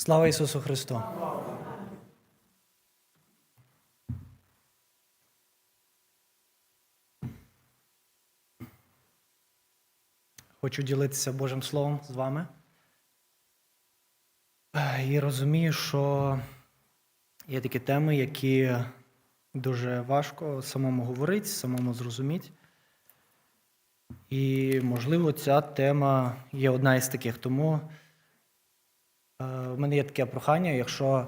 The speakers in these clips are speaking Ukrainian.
Слава Ісусу Христу! Хочу ділитися Божим Словом з вами. І розумію, що є такі теми, які дуже важко самому говорити, самому зрозуміти. І, можливо, ця тема є одна із таких. Тому в мене є таке прохання, якщо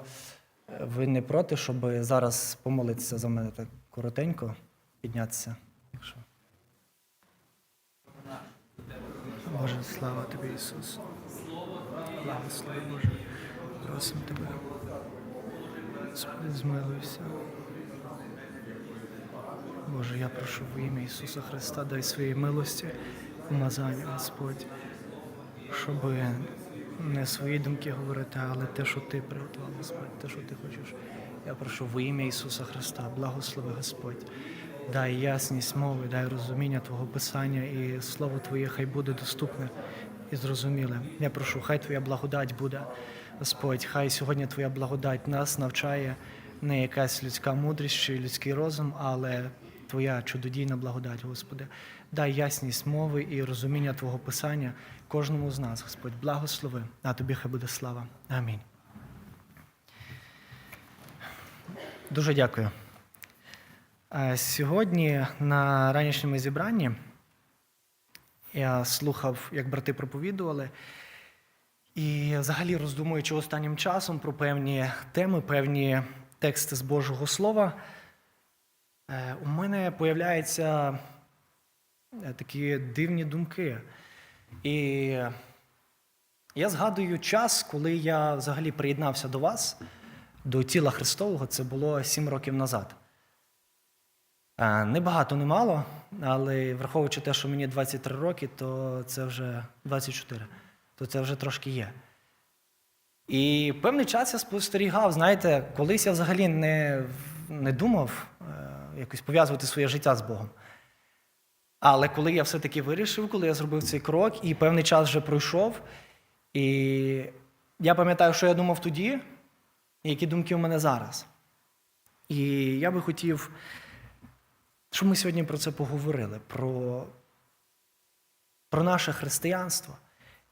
ви не проти, щоб зараз помолитися за мене так коротенько, піднятися. Якщо... Боже, слава тобі, Ісус. Благослови, Боже. Просимо тебе. Господи, змилуйся. Боже, я прошу в ім'я Ісуса Христа, дай своїй милості, помазання, Господь, щоб не свої думки говорити, але те, що Ти приготував, Господь, те, що Ти хочеш. Я прошу в ім'я Ісуса Христа, благослови Господь. Дай ясність мови, дай розуміння Твого Писання, і Слово Твоє хай буде доступне і зрозуміле. Я прошу, хай Твоя благодать буде, Господь, хай сьогодні Твоя благодать нас навчає не якась людська мудрість чи людський розум, але Твоя чудодійна благодать, Господи. Дай ясність мови і розуміння Твого Писання кожному з нас, Господь. Благослови, а Тобі хай буде слава. Амінь. Дуже дякую. Е, Сьогодні на ранішньому зібранні я слухав, як брати проповідували, і взагалі роздумуючи останнім часом про певні теми, певні тексти з Божого Слова, у мене появляються е, такі дивні думки. І я згадую час, коли я взагалі приєднався до вас, до тіла Христового, це було сім років назад. Е, Не багато, не мало, але враховуючи те, що мені 23 роки, то це вже 24, то це вже трошки є. І певний час я спостерігав, знаєте, колись я взагалі не, не думав е, якось пов'язувати своє життя з Богом. Але коли я все-таки вирішив, коли я зробив цей крок, і певний час вже пройшов, і я пам'ятаю, що я думав тоді, і які думки у мене зараз. І я би хотів, щоб ми сьогодні про це поговорили, про, про наше християнство.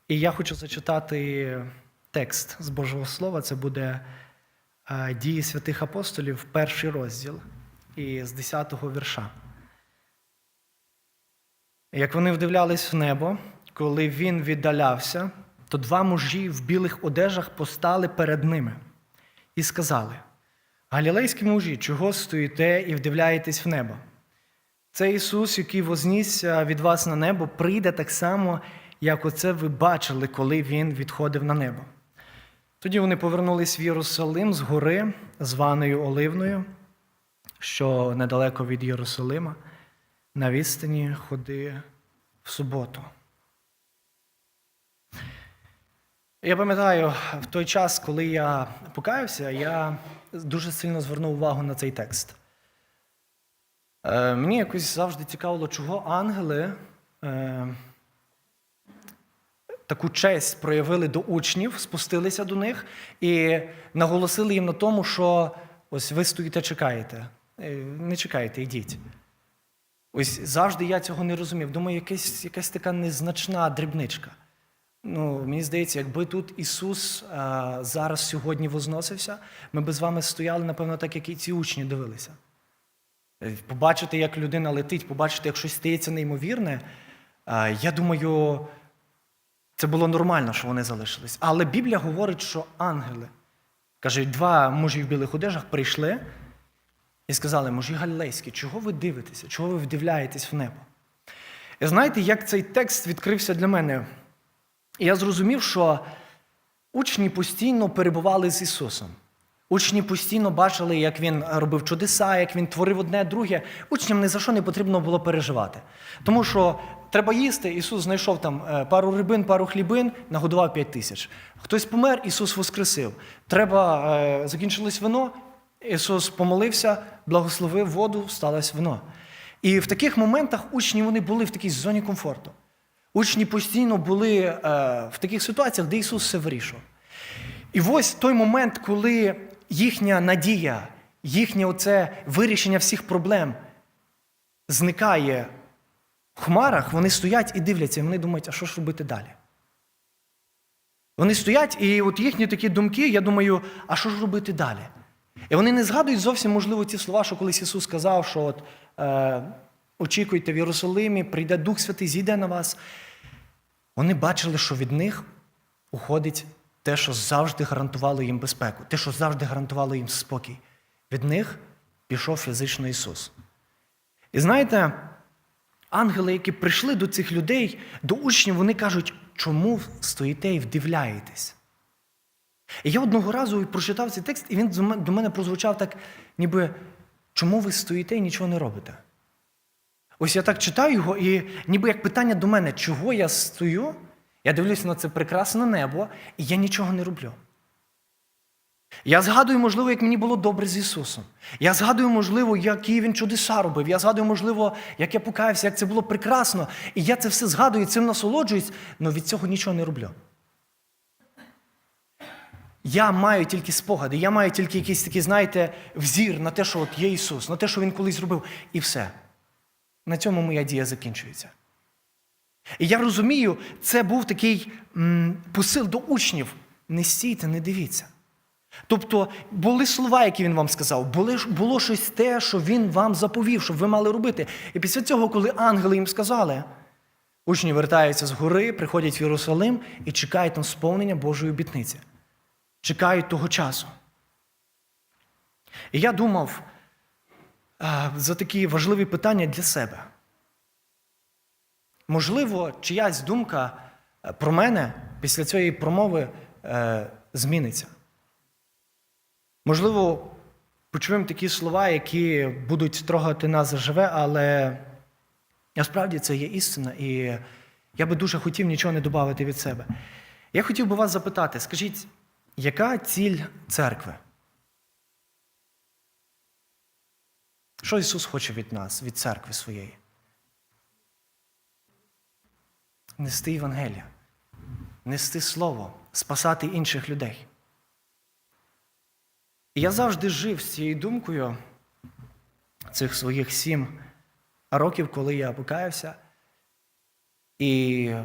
І я хочу зачитати текст з Божого Слова. Це буде е, дії святих апостолів, перший розділ, і з 10-го вірша. Як вони вдивлялись в небо, коли він віддалявся, то два мужі в білих одежах постали перед ними і сказали: Галілейські мужі, чого стоїте і вдивляєтесь в небо? Це Ісус, який вознісся від вас на небо, прийде так само, як оце ви бачили, коли Він відходив на небо. Тоді вони повернулись в Єрусалим з гори, званою Оливною, що недалеко від Єрусалима, на відстані ходи в суботу. Я пам'ятаю, в той час, коли я покаявся, я дуже сильно звернув увагу на цей текст. Е, мені якось завжди цікавило, чого ангели е, таку честь проявили до учнів, спустилися до них і наголосили їм на тому, що ось ви стоїте, чекаєте. Е, Не чекайте, йдіть. Ось завжди я цього не розумів. Думаю, якась, якась така незначна дрібничка. Ну, мені здається, якби тут Ісус а, зараз сьогодні возносився, ми б з вами стояли, напевно, так, як і ці учні дивилися. Е, Побачити, як людина летить, побачити, як щось стається неймовірне, а, я думаю, це було нормально, що вони залишились. Але Біблія говорить, що ангели, каже, два мужі в білих одежах прийшли і сказали, мужі галілейські, чого ви дивитеся, чого ви вдивляєтесь в небо? І знаєте, як цей текст відкрився для мене? Я зрозумів, що учні постійно перебували з Ісусом. Учні постійно бачили, як Він робив чудеса, як Він творив одне, друге. Учням ні за що не потрібно було переживати. Тому що треба їсти, Ісус знайшов там е, пару рибин, пару хлібин, нагодував п'ять тисяч. Хтось помер, Ісус воскресив. Треба, е, закінчилось вино, Ісус помолився, благословив воду, сталося вино. І в таких моментах учні вони були в такій зоні комфорту. Учні постійно були е, в таких ситуаціях, де Ісус все вирішував. І ось той момент, коли їхня надія, їхнє оце вирішення всіх проблем зникає в хмарах, вони стоять і дивляться, і вони думають, а що ж робити далі? Вони стоять, і от їхні такі думки, я думаю, а що ж робити далі? І вони не згадують зовсім, можливо, ті слова, що колись Ісус сказав, що от, е, очікуйте в Єрусалимі, прийде Дух Святий, зійде на вас. Вони бачили, що від них уходить те, що завжди гарантувало їм безпеку, те, що завжди гарантувало їм спокій. Від них пішов фізично Ісус. І знаєте, ангели, які прийшли до цих людей, до учнів, вони кажуть, чому стоїте і вдивляєтесь? І я одного разу прочитав цей текст, і він до мене прозвучав так, ніби чому ви стоїте і нічого не робите? Ось я так читаю його, і ніби як питання до мене, чого я стою, я дивлюся на це прекрасне небо, і я нічого не роблю. Я згадую, можливо, як мені було добре з Ісусом. Я згадую, можливо, які Він чудеса робив. Я згадую, можливо, як я покаявся, як це було прекрасно. І я це все згадую, цим насолоджуюсь, але від цього нічого не роблю. Я маю тільки спогади, я маю тільки якийсь такий, знаєте, взір на те, що от є Ісус, на те, що Він колись зробив, і все. На цьому моя дія закінчується. І я розумію, це був такий м, посил до учнів: не стійте, не дивіться. Тобто були слова, які він вам сказав, були, було щось те, що він вам заповів, щоб ви мали робити. І після цього, коли ангели їм сказали, учні вертаються з гори, приходять в Єрусалим і чекають на сповнення Божої обітниці. Чекають того часу. І я думав за такі важливі питання для себе. Можливо, чиясь думка е, про мене після цієї промови е, зміниться. Можливо, почуємо такі слова, які будуть трогати нас заживе, але насправді це є істина, і я би дуже хотів нічого не додати від себе. Я хотів би вас запитати, скажіть, яка ціль церкви? Що Ісус хоче від нас, від церкви своєї? Нести Євангелія, нести Слово, спасати інших людей. І я завжди жив з цією думкою цих своїх сім років, коли я покаявся, і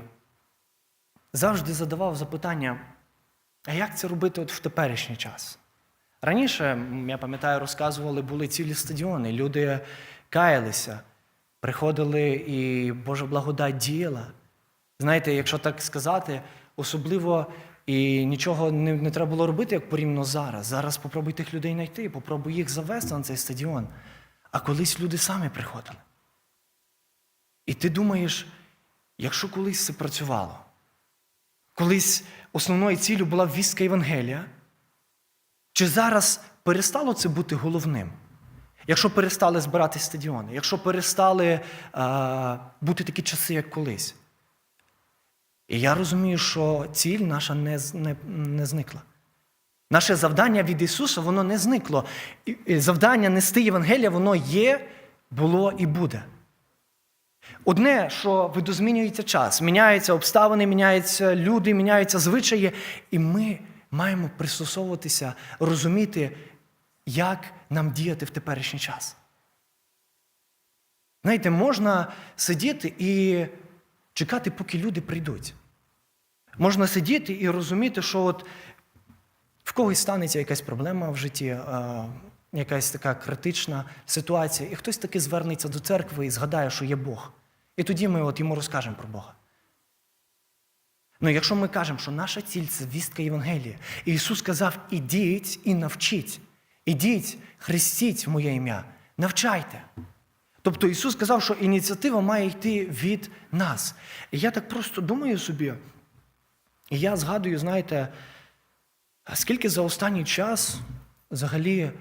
завжди задавав запитання, а як це робити от в теперішній час? Раніше, я пам'ятаю, розказували, були цілі стадіони, люди каялися, приходили і Божа благодать діяла. Знаєте, якщо так сказати, особливо і нічого не, не треба було робити, як порівняно зараз. Зараз попробуй тих людей знайти, попробуй їх завести на цей стадіон. А колись люди самі приходили. І ти думаєш, якщо колись це працювало, колись основною ціллю була вістка Євангелія, чи зараз перестало це бути головним? Якщо перестали збирати стадіони, якщо перестали а, бути такі часи, як колись. І я розумію, що ціль наша не, не, не зникла. Наше завдання від Ісуса, воно не зникло. І Завдання нести Євангелія, воно є, було і буде. Одне, що видозмінюється час, міняються обставини, міняються люди, міняються звичаї, і ми маємо пристосовуватися, розуміти, як нам діяти в теперішній час. Знаєте, можна сидіти і чекати, поки люди прийдуть. Можна сидіти і розуміти, що от в когось станеться якась проблема в житті, якась така критична ситуація, і хтось таки звернеться до церкви і згадає, що є Бог. І тоді ми от йому розкажемо про Бога. Ну, якщо ми кажемо, що наша ціль це вістка Євангелія, і Ісус сказав: ідіть і навчіть, ідіть, хрестіть в моє ім'я, навчайте. Тобто Ісус сказав, що ініціатива має йти від нас. І я так просто думаю собі, і я згадую, знаєте, скільки за останній час взагалі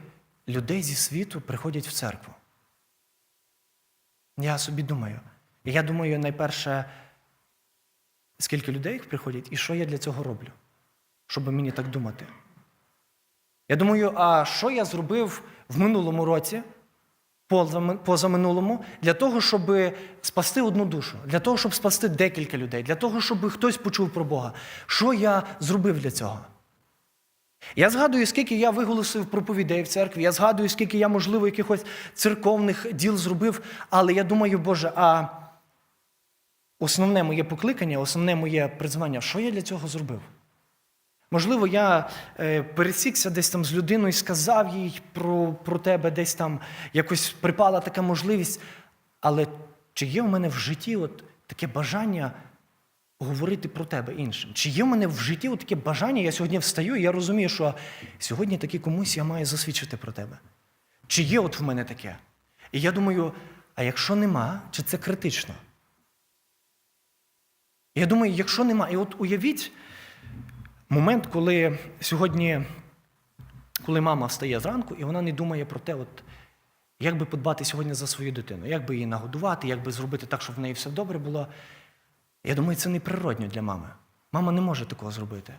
людей зі світу приходять в церкву? Я собі думаю. Я думаю, найперше, скільки людей приходять і що я для цього роблю, щоб мені так думати. Я думаю, а що я зробив в минулому році, позаминулому, для того, щоб спасти одну душу, для того, щоб спасти декілька людей, для того, щоб хтось почув про Бога. Що я зробив для цього? Я згадую, скільки я виголосив проповідей в церкві, я згадую, скільки я, можливо, якихось церковних діл зробив, але я думаю, Боже, а основне моє покликання, основне моє призвання, що я для цього зробив? Можливо, я е, пересікся десь там з людиною і сказав їй про, про тебе, десь там якось припала така можливість. Але чи є в мене в житті от таке бажання говорити про тебе іншим? Чи є в мене в житті таке бажання, я сьогодні встаю, і я розумію, що сьогодні таки комусь я маю засвідчити про тебе? Чи є от в мене таке? І я думаю, а якщо нема, чи це критично? Я думаю, якщо нема, і от уявіть момент, коли сьогодні, коли мама встає зранку, і вона не думає про те, от, як би подбати сьогодні за свою дитину, як би її нагодувати, як би зробити так, щоб в неї все добре було. Я думаю, це неприродньо для мами. Мама не може такого зробити.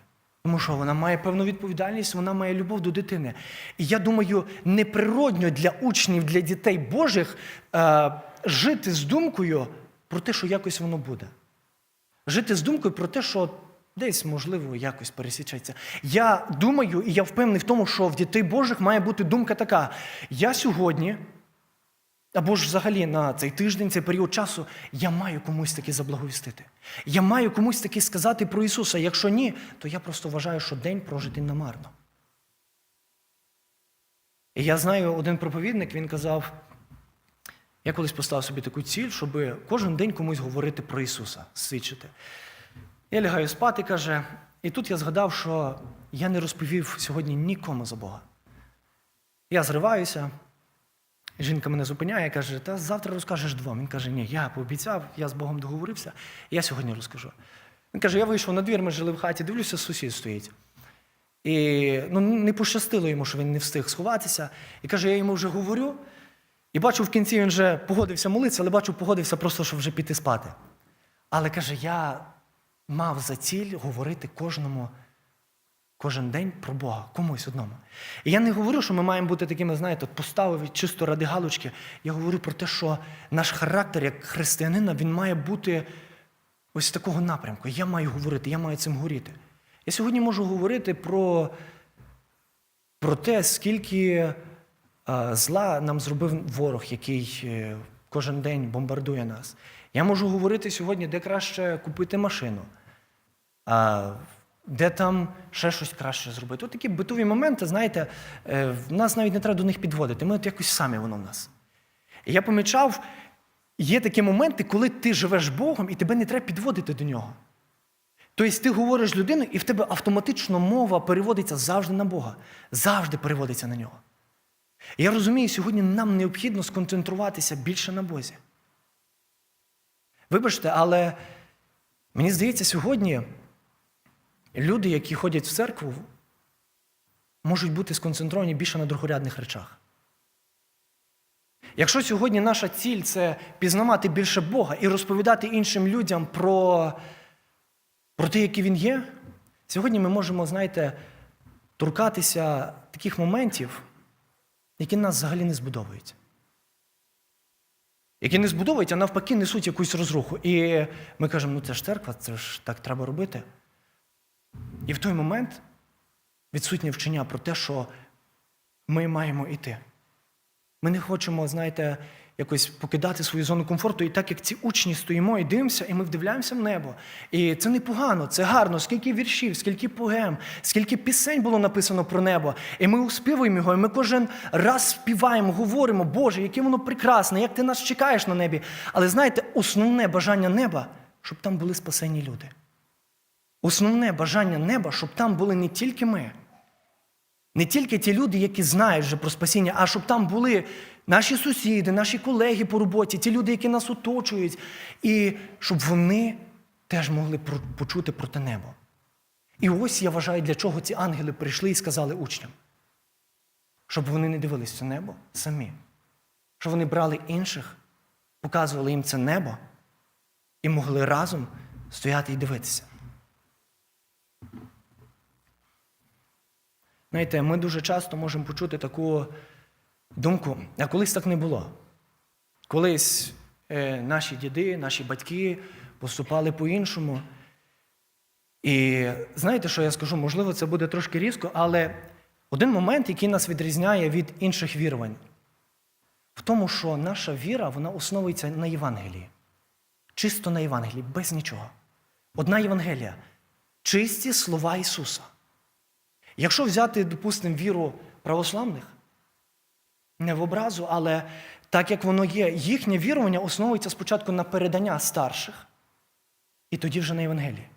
Тому що вона має певну відповідальність, вона має любов до дитини. І я думаю, неприродньо для учнів, для дітей Божих е, жити з думкою про те, що якось воно буде. Жити з думкою про те, що десь, можливо, якось пересічеться. Я думаю, і я впевнений в тому, що в дітей Божих має бути думка така: я сьогодні, або ж взагалі на цей тиждень, цей період часу, я маю комусь таки заблаговістити. Я маю комусь таки сказати про Ісуса. Якщо ні, то я просто вважаю, що день прожитий намарно. І я знаю один проповідник, він казав. Я колись поставив собі таку ціль, щоб кожен день комусь говорити про Ісуса, свідчити. Я лягаю спати, каже, і тут я згадав, що я не розповів сьогодні нікому за Бога. Я зриваюся, жінка мене зупиняє, каже, та завтра розкажеш двом. Він каже, ні, я пообіцяв, я з Богом договорився, я сьогодні розкажу. Він каже, я вийшов на двір, ми жили в хаті, дивлюся, сусід стоїть. І ну, не пощастило йому, що він не встиг сховатися. І каже, я йому вже говорю. І бачу, в кінці він вже погодився молитися, але бачу, погодився просто, щоб вже піти спати. Але каже, я мав за ціль говорити кожному кожен день про Бога, комусь одному. І я не говорю, що ми маємо бути такими, знаєте, поставив чисто ради галочки. Я говорю про те, що наш характер як християнина, він має бути ось такого напрямку. Я маю говорити, я маю цим горіти. Я сьогодні можу говорити про, про те, скільки. Зла нам зробив ворог, який е, кожен день бомбардує нас. Я можу говорити сьогодні, де краще купити машину, де там ще щось краще зробити. От такі битові моменти, знаєте, е, в нас навіть не треба до них підводити. Ми от якось самі воно в нас. І я помічав, є такі моменти, коли ти живеш Богом і тебе не треба підводити до нього. Тобто ти говориш з людиною, і в тебе автоматично мова переводиться завжди на Бога, завжди переводиться на нього. Я розумію, сьогодні нам необхідно сконцентруватися більше на Бозі. Вибачте, але мені здається, сьогодні люди, які ходять в церкву, можуть бути сконцентровані більше на другорядних речах. Якщо сьогодні наша ціль це пізнавати більше Бога і розповідати іншим людям про, про те, який Він є, сьогодні ми можемо, знаєте, торкатися таких моментів які нас взагалі не збудовують. Які не збудовують, а навпаки, несуть якусь розруху. І ми кажемо, ну це ж церква, це ж так треба робити. І в той момент відсутнє вчення про те, що ми маємо йти. Ми не хочемо, знаєте, якось покидати свою зону комфорту. І так як ці учні стоїмо і дивимося, і ми вдивляємося в небо. І це непогано, це гарно, скільки віршів, скільки поем, скільки пісень було написано про небо. І ми успівуємо його, і ми кожен раз співаємо, говоримо, Боже, яке воно прекрасне, як ти нас чекаєш на небі. Але знаєте, основне бажання неба, щоб там були спасені люди. Основне бажання неба, щоб там були не тільки ми. Не тільки ті люди, які знають вже про спасіння, а щоб там були наші сусіди, наші колеги по роботі, ті люди, які нас оточують, і щоб вони теж могли почути про те небо. І ось я вважаю, для чого ці ангели прийшли і сказали учням, щоб вони не дивились це небо самі, щоб вони брали інших, показували їм це небо і могли разом стояти і дивитися. Знаєте, ми дуже часто можемо почути таку думку, а колись так не було. Колись е, наші діди, наші батьки поступали по-іншому. І знаєте, що я скажу? Можливо, це буде трошки різко, але один момент, який нас відрізняє від інших вірувань, в тому, що наша віра вона основується на Євангелії. Чисто на Євангелії, без нічого. Одна Євангелія чисті слова Ісуса. Якщо взяти, допустимо, віру православних, не в образу, але так як воно є, їхнє вірування основується спочатку на передання старших, і тоді вже на Євангелії.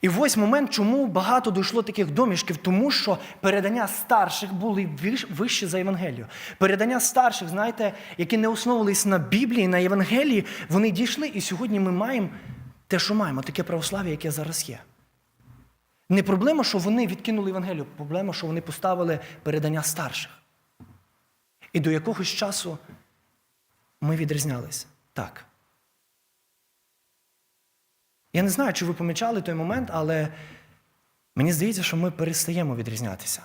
І ось момент, чому багато дійшло таких домішків, тому що передання старших були вище за Євангелію. Передання старших, знаєте, які не основувались на Біблії, на Євангелії, вони дійшли, і сьогодні ми маємо те, що маємо, таке православ'я, яке зараз є. Не проблема, що вони відкинули Євангелію, проблема, що вони поставили передання старших. І до якогось часу ми відрізнялись. Так. Я не знаю, чи ви помічали той момент, але мені здається, що ми перестаємо відрізнятися.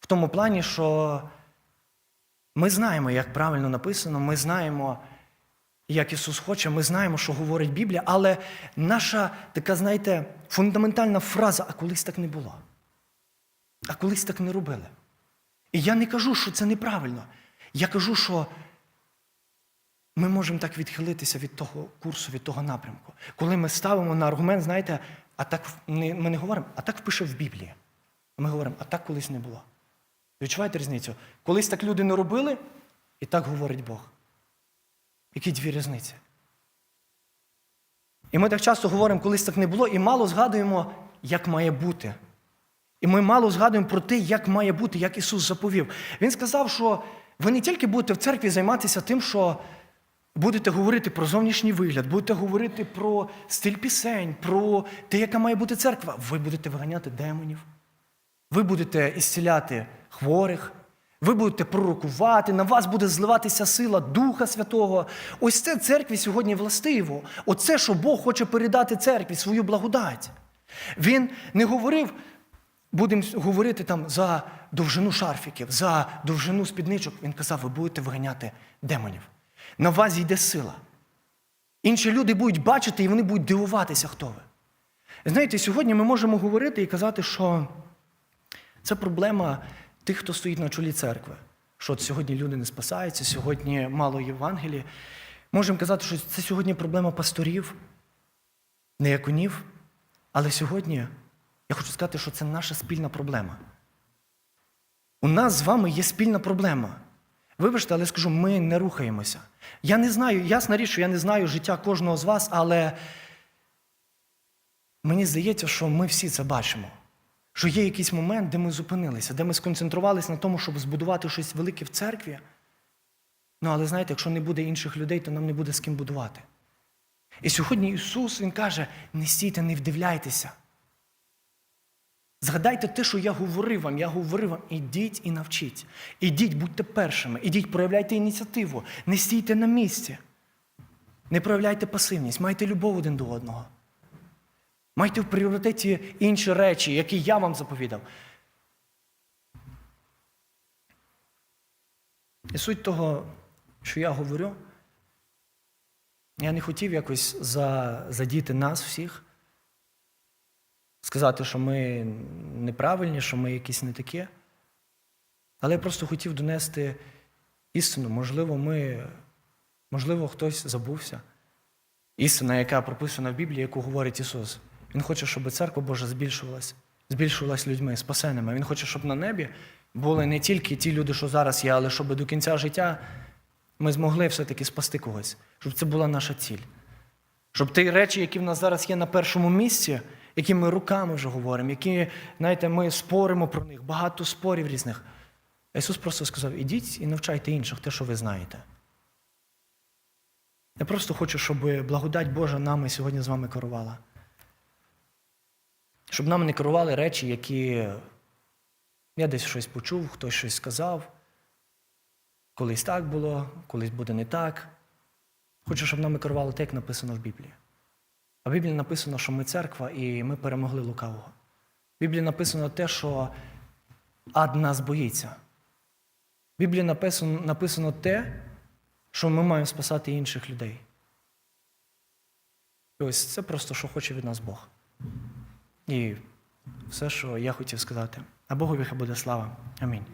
В тому плані, що ми знаємо, як правильно написано, ми знаємо, як Ісус хоче, ми знаємо, що говорить Біблія, але наша така, знаєте, фундаментальна фраза, а колись так не було. А колись так не робили. І я не кажу, що це неправильно. Я кажу, що ми можемо так відхилитися від того курсу, від того напрямку. Коли ми ставимо на аргумент, знаєте, а так ми не говоримо, а так впише в Біблії. Ми говоримо, а так колись не було. Відчуваєте різницю? Колись так люди не робили, і так говорить Бог. Які дві різниці? І ми так часто говоримо, колись так не було, і мало згадуємо, як має бути. І ми мало згадуємо про те, як має бути, як Ісус заповів. Він сказав, що ви не тільки будете в церкві займатися тим, що будете говорити про зовнішній вигляд, будете говорити про стиль пісень, про те, яка має бути церква. Ви будете виганяти демонів, ви будете ісціляти хворих, ви будете пророкувати, на вас буде зливатися сила Духа Святого. Ось це церкві сьогодні властиво. Оце, що Бог хоче передати церкві, свою благодать. Він не говорив, будемо говорити там за довжину шарфіків, за довжину спідничок. Він казав, ви будете виганяти демонів. На вас йде сила. Інші люди будуть бачити і вони будуть дивуватися, хто ви. Знаєте, сьогодні ми можемо говорити і казати, що це проблема тих, хто стоїть на чолі церкви. Що от сьогодні люди не спасаються, сьогодні мало Євангелії. Можемо казати, що це сьогодні проблема пасторів, неяконів. Але сьогодні я хочу сказати, що це наша спільна проблема. У нас з вами є спільна проблема. Вибачте, але скажу, ми не рухаємося. Я не знаю, ясна річ, що я не знаю життя кожного з вас, але мені здається, що ми всі це бачимо. Що є якийсь момент, де ми зупинилися, де ми сконцентрувалися на тому, щоб збудувати щось велике в церкві. Ну, але знаєте, якщо не буде інших людей, то нам не буде з ким будувати. І сьогодні Ісус Він каже: не стійте, не вдивляйтеся. Згадайте те, що я говорив вам, я говорив вам, ідіть і навчіть. Ідіть, будьте першими, ідіть, проявляйте ініціативу, не стійте на місці. Не проявляйте пасивність, майте любов один до одного. Майте в пріоритеті інші речі, які я вам заповідав. І суть того, що я говорю, я не хотів якось задіти нас всіх, сказати, що ми неправильні, що ми якісь не такі. Але я просто хотів донести істину. Можливо, ми, можливо, хтось забувся. Істина, яка прописана в Біблії, яку говорить Ісус. Він хоче, щоб церква Божа збільшувалась, збільшувалась людьми, спасеними. Він хоче, щоб на небі були не тільки ті люди, що зараз є, але щоб до кінця життя ми змогли все-таки спасти когось, щоб це була наша ціль. Щоб ті речі, які в нас зараз є на першому місці, які ми руками вже говоримо, які, знаєте, ми споримо про них, багато спорів різних. Ісус просто сказав: ідіть і навчайте інших те, що ви знаєте. Я просто хочу, щоб благодать Божа нами сьогодні з вами керувала. Щоб нам не керували речі, які я десь щось почув, хтось щось сказав. Колись так було, колись буде не так. Хочу, щоб нами керувало те, як написано в Біблії. А в Біблії написано, що ми церква і ми перемогли лукавого. В Біблії написано те, що ад нас боїться. В Біблії написано, написано те, що ми маємо спасати інших людей. І ось це просто, що хоче від нас Бог. І все, що я хотів сказати. А Богові хай буде слава. Амінь.